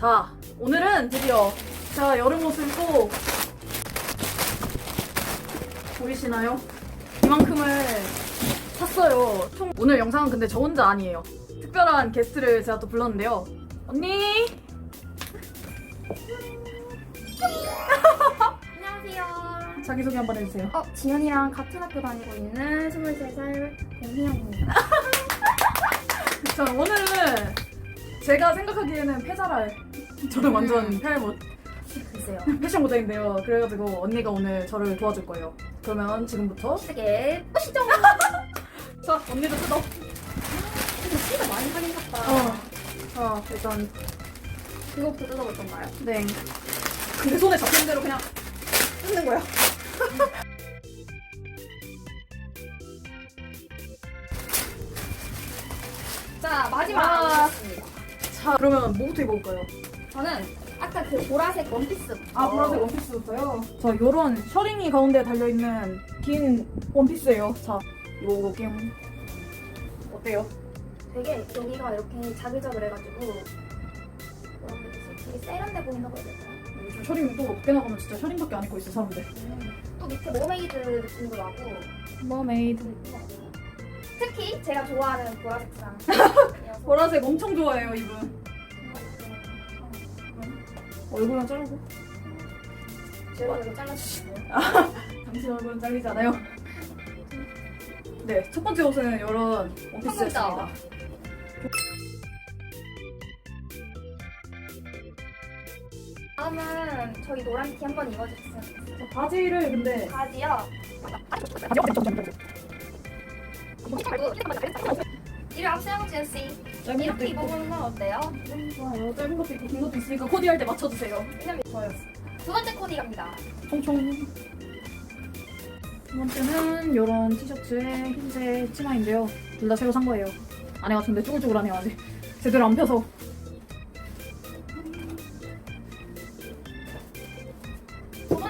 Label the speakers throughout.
Speaker 1: 자, 오늘은 드디어 제가 여름 옷을 또 보이시나요? 이만큼을 샀어요. 총 오늘 영상은 근데 저 혼자 아니에요. 특별한 게스트를 제가 또 불렀는데요. 언니!
Speaker 2: 안녕하세요.
Speaker 1: 자기소개 한번 해주세요.
Speaker 2: 어, 지연이랑 같은 학교 다니고 있는 23살 공희영입니다.
Speaker 1: 자, 오늘은 제가 생각하기에는 패자랄. 저는 완전 패못
Speaker 2: 글쎄요.
Speaker 1: 패션 모델인데요. 그래가지고 언니가 오늘 저를 도와줄 거예요. 그러면 지금부터
Speaker 2: 되게 뿌시죠?
Speaker 1: 자 언니도 뜯어.
Speaker 2: 근데 진짜 많이 사긴 샀다.
Speaker 1: 어. 어 일단
Speaker 2: 그거부터 뜯어볼 건가요?
Speaker 1: 네. 내 손에 잡힌 대로 그냥 뜯는 거야.
Speaker 2: 자, 마지막
Speaker 1: 아. 자 그러면 뭐부터 입어볼까요?
Speaker 2: 저는 아까 그 보라색 원피스.
Speaker 1: 아 보라색 원피스부터요. 자 요런 셔링이 가운데 달려있는 긴 원피스예요. 자 입어볼게요. 어때요?
Speaker 2: 되게 여기가 이렇게 자글자글 해가지고 뭐라 그래야 되지? 되게 세련돼 보인다고 해야 될까요?
Speaker 1: 요즘 셔링 또 높게 나가면 진짜 셔링밖에 안 입고 있어 사람들.
Speaker 2: 또 밑에 머메이드 느낌도 나고
Speaker 1: 머메이드.
Speaker 2: 특히 제가 좋아하는 보라색상.
Speaker 1: 보라색 엄청 좋아해요 이분. 얼굴은 자르고.
Speaker 2: 제 얼굴 잘라주시고.
Speaker 1: 당신 얼굴은 잘리지 않아요. 네, 첫 번째 옷은 이런 원피스였습니다.
Speaker 2: 다음은 저희 노란 티 한번 입어주셨으면 좋겠어요.
Speaker 1: 자, 바지를 근데
Speaker 2: 바지요. 이를 앞세우고 지연씨
Speaker 1: 짧은 것도
Speaker 2: 이렇게 입어보는 건 어때요?
Speaker 1: 좋아요. 짧은 것도 있고 긴 것도 있으니까 코디할 때 맞춰주세요.
Speaker 2: 왜냐면
Speaker 1: 좋아요.
Speaker 2: 두 번째 코디 갑니다.
Speaker 1: 총총. 두 번째는 이런 티셔츠에 흰색 치마인데요. 둘 다 새로 산 거예요. 안에 같은데 쭈글쭈글하네요 아직. 제대로 안 펴서.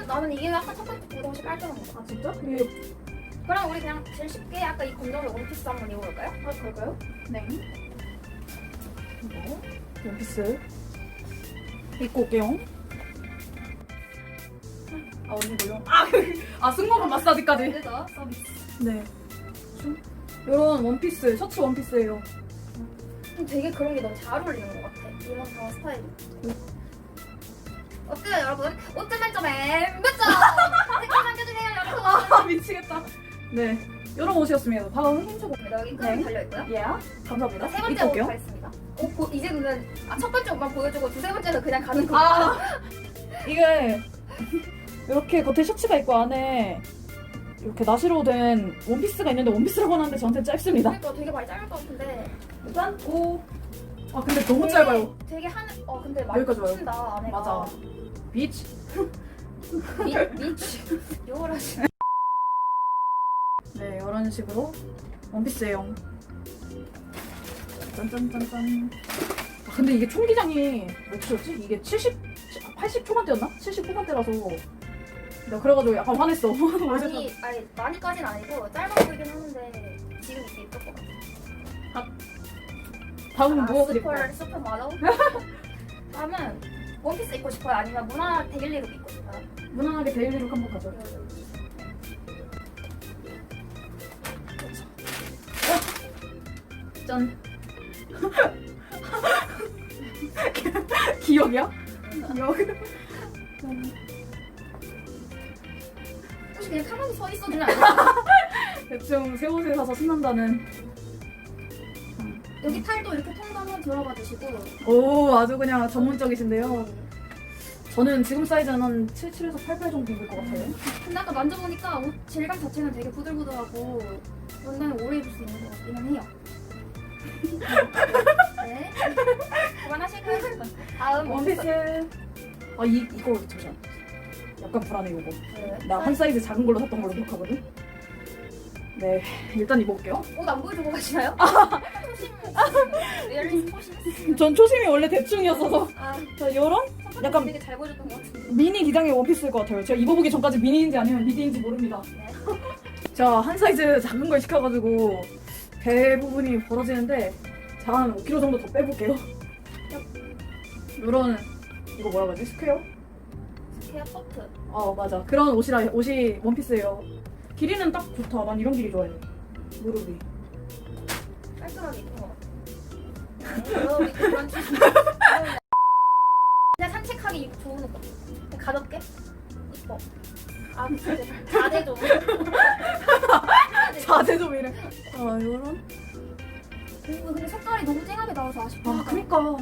Speaker 2: 나는 이게 약간 첫 번째 코디가 훨씬 깔끔한 것 같아.
Speaker 1: 아 진짜? 이게
Speaker 2: 그럼 우리 그냥 제일 쉽게 아까 이 검정색 원피스 한번 입어볼까요?
Speaker 1: 아 그럴까요? 네. 이거 원피스 입고 올게요. 아 언니 뭐요? 아, 아 승모근 마사지까지.
Speaker 2: 그래서 서비스.
Speaker 1: 네. 이런 원피스, 셔츠 원피스예요.
Speaker 2: 좀 되게 그런 게 너무 잘 어울리는 것 같아. 이런 그런 스타일이. 어때요 여러분? 5점 만점에 몇 점? 댓글 남겨주세요 여러분.
Speaker 1: 아 미치겠다. 네. 이런 옷이었습니다. 다음 옷.
Speaker 2: 여기 끈
Speaker 1: 네.
Speaker 2: 달려있고요.
Speaker 1: 예. 감사합니다.
Speaker 2: 세 번째 옷
Speaker 1: 올게요.
Speaker 2: 가겠습니다. 오, 보, 이제는 아, 첫 번째 옷만 보여주고 두세 번째는 그냥 가는 거.
Speaker 1: 아 이게 이렇게 겉에 셔츠가 있고 안에 이렇게 나시로 된 원피스가 있는데 원피스라고 하는데 저한테 짧습니다.
Speaker 2: 그러니까 되게 많이 짧을 것 같은데.
Speaker 1: 일단 오. 아 근데 너무
Speaker 2: 되게-
Speaker 1: 짧아요.
Speaker 2: 되게 한, 어 근데 많이
Speaker 1: 여기까지 와요.
Speaker 2: 안에가.
Speaker 1: 맞아. 비치.
Speaker 2: 미, 미치. 요월하시.
Speaker 1: 네 이런 식으로 원피스예요. 짠짠짠짠. 아, 근데 이게 총기장이 몇이었지? 이게 70, 80 초반대였나? 70 후반대라서. 내가 그래가지고 약간 화냈어.
Speaker 2: 많이, 아니, 많이까지는 아니고 짧아 보이긴 하는데 지금 이게 예쁠 것 같아.
Speaker 1: 다음은
Speaker 2: 아,
Speaker 1: 무엇을 입고?
Speaker 2: 슈퍼, 슈퍼 모델? 다음은 원피스 입고 싶어요? 아니면 무난한 데일리룩 입고 싶어요?
Speaker 1: 무난하게 데일리룩 한번 가죠. 짠. 기억이야? 기억.
Speaker 2: 혹시 그냥 가만히 서 있어 주면 안 돼요?
Speaker 1: 대충 새 옷을 사서 신난다는.
Speaker 2: 여기 팔도 이렇게 통도 한번 들어봐 주시고
Speaker 1: 오, 아주 그냥 전문적이신데요. 저는 지금 사이즈는 한 77에서 88 정도 입을 것 같아요.
Speaker 2: 근데 아까 만져보니까 옷 질감 자체는 되게 부들부들하고 원래는 오래 입을 수 있는 것 같기는 해요. 네. 그만하시고 다음
Speaker 1: 원피스. 아, 이, 이거 잠시만. 약간 불안해, 이거.
Speaker 2: 네.
Speaker 1: 나한 사이즈 작은 걸로 샀던 걸로 기억하거든. 네, 일단 입어볼게요.
Speaker 2: 옷 안 보여주고 가시나요? 초심 리얼리 초심
Speaker 1: 전 초심이 원래 대충이었어서.
Speaker 2: 아
Speaker 1: 자, 요런
Speaker 2: 약간
Speaker 1: 약간-
Speaker 2: 되게 잘 보여줬던 것 같은데
Speaker 1: 미니 기장의 원피스일 것 같아요. 제가 입어보기 전까지 미니인지 아니면 미디인지 모릅니다.
Speaker 2: 네.
Speaker 1: 제가 한 사이즈 작은 걸 시켜가지고 배 부분이 벌어지는데 제가 한 5kg 정도 더 빼볼게요. 이런 이거 뭐라고 하지? 스퀘어?
Speaker 2: 스퀘어 커트.
Speaker 1: 어 맞아 그런 옷이라 옷이 원피스예요 길이는 딱 좋다 난 이런 길이 좋아해 무릎이
Speaker 2: 깔끔하게 입은 것 같아. 네, 여러분 이렇게 그런 취지. 그냥 산책하기 입 좋은 옷 같아. 그냥 가볍게 이뻐. 아 진짜 자제 좀.
Speaker 1: 자세 좀 이래 아 이런
Speaker 2: 오, 근데 색깔이 너무 쨍하게 나와서 아쉽다.
Speaker 1: 아 그니까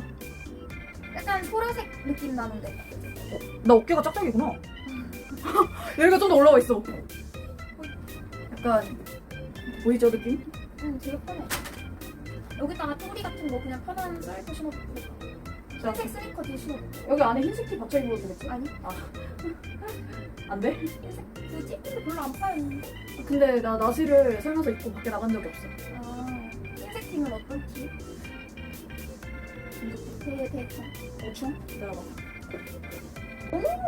Speaker 2: 약간 소라색 느낌 나는데.
Speaker 1: 나 어깨가 짝짝이구나 여기가 좀 더 올라와 있어 약간 보이죠 느낌?
Speaker 2: 응, 되게 편해. 여기다가 토리 같은 거 그냥 편한 쌀도 신어도 되고.
Speaker 1: 자
Speaker 2: 흰색 스니커 뒤에 되고.
Speaker 1: 여기 안에 흰색 티 받쳐 입어도 되겠지?
Speaker 2: 아니,
Speaker 1: 안 돼?
Speaker 2: 흰색 굳이? 근데 별로 안 파였는데.
Speaker 1: 근데 나 나시를 살면서 입고 밖에 나간 적이 없어
Speaker 2: 아, 흰색 팀은 어떤 티? 되게 대충.
Speaker 1: 대충? 기다려봐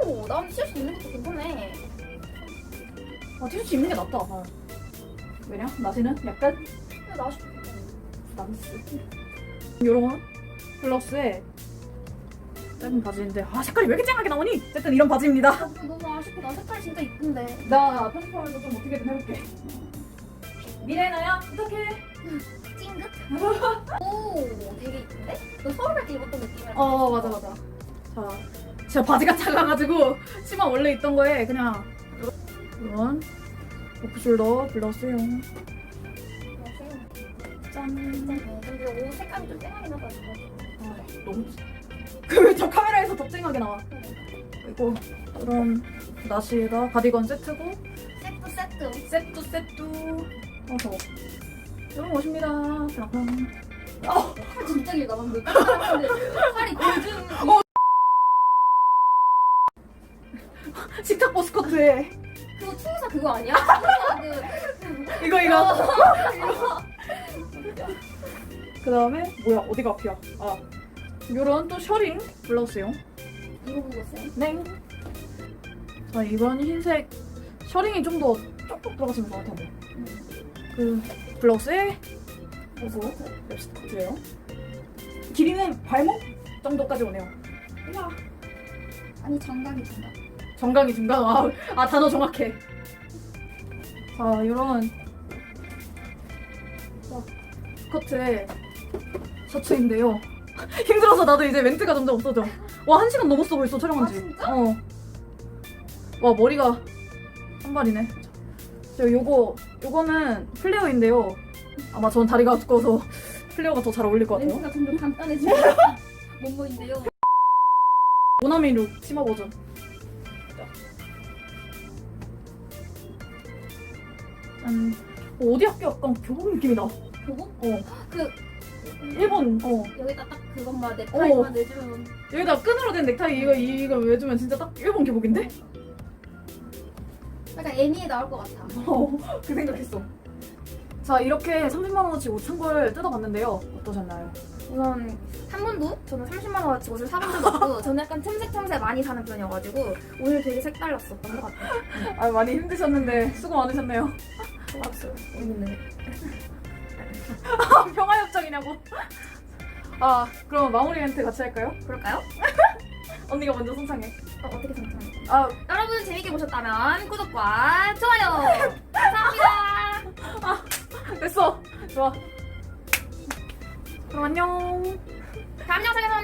Speaker 2: 오, 난 티셔츠 입는 것도 괜찮네.
Speaker 1: 아 티셔츠 입는 게 낫다 아. 왜냐? 나시는 약간
Speaker 2: 근데 나 아쉽다.
Speaker 1: 남스 요런 블러스에 짧은 바지인데 아 색깔이 왜 이렇게 쨍하게 나오니? 어쨌든 이런 바지입니다
Speaker 2: 아, 너무 아쉽고 나 색깔 진짜 이쁜데.
Speaker 1: 나 편집하면서 좀 어떻게든 해볼게 미래나야 부탁해
Speaker 2: 찡긋? 오, 되게 이쁜데? 너 서울 갈 때 입었던 느낌이야.
Speaker 1: 어 맞아 맞아 자 제가 바지가 작아가지고 치마 원래 있던 거에 그냥 이런 오프숄더 블러스용 짠
Speaker 2: 네, 근데 옷 색감이 좀 쨍하게 나가지고.
Speaker 1: 아, 너무 그저 카메라에서 더 쨍하게 나와. 그리고 이런 나시에다 가디건 세트고
Speaker 2: 세트 세트.
Speaker 1: 세트 세트. 어서 이런 옷입니다. 그럼.
Speaker 2: 팔 진짜 길다 방금. 깜짝 팔이 골든.
Speaker 1: 식탁 버스커트에.
Speaker 2: 그거 추우사 그거 아니야? 그
Speaker 1: 이거 이거. 그 다음에 뭐야? 어디가 앞이야? 아 요런 또 셔링 블라우스용.
Speaker 2: 이거 보고 있어요.
Speaker 1: 네. 자 이번 흰색 셔링이 좀 더 쪽쪽 들어갔으면 좋을 텐데 그 블라우스에 그리고 랩스커트예요? 길이는 발목 정도까지 오네요. 우와.
Speaker 2: 아니 장갑이 장갑.
Speaker 1: 정강이 중간 아, 아 단어 정확해. 자 이런 자, 스커트에 셔츠인데요 힘들어서 나도 이제 멘트가 점점 없어져. 와 한 시간 넘었어 벌써 촬영한 지.
Speaker 2: 아, 진짜?
Speaker 1: 어. 와 머리가 한 발이네. 저 요거 요거는 플레어인데요. 아마 전 다리가 두꺼워서 플레어가 더 잘 어울릴 것 같아요.
Speaker 2: 렌즈가 점점 간단해지고 몸무인데요.
Speaker 1: 모나미 룩 치마 버전. 짠 어, 어디 학교 약간 교복 느낌이다 어
Speaker 2: 보고 그
Speaker 1: 일본 어
Speaker 2: 여기다 딱 그것만 넥타이만 내주면
Speaker 1: 여기다 끈으로 된 넥타이 이거 이거 매주면 진짜 딱 일본 교복인데?
Speaker 2: 약간 애니에 나올 것 같아.
Speaker 1: 어, 그 생각했어. 자 이렇게 30만 원어치 옷산걸 뜯어봤는데요. 어떠셨나요?
Speaker 2: 우선 한 번도 저는 30만 원어치 옷을 사본 적이 없고 저는 약간 틈새 틈새 많이 사는 편이어가지고 오늘 되게 색달랐었던 것 같아요.
Speaker 1: 아 많이 힘드셨는데 수고 많으셨네요.
Speaker 2: 좋았어요. 오늘
Speaker 1: 평화협정이냐고. 아 그럼 마무리 멘트 같이 할까요?
Speaker 2: 그럴까요?
Speaker 1: 언니가 먼저 선창해.
Speaker 2: 어, 어떻게 생각하세요?
Speaker 1: 아
Speaker 2: 여러분 재밌게 보셨다면 구독과 좋아요 감사합니다.
Speaker 1: 됐어. 좋아. 그럼 안녕.
Speaker 2: 다음 영상에서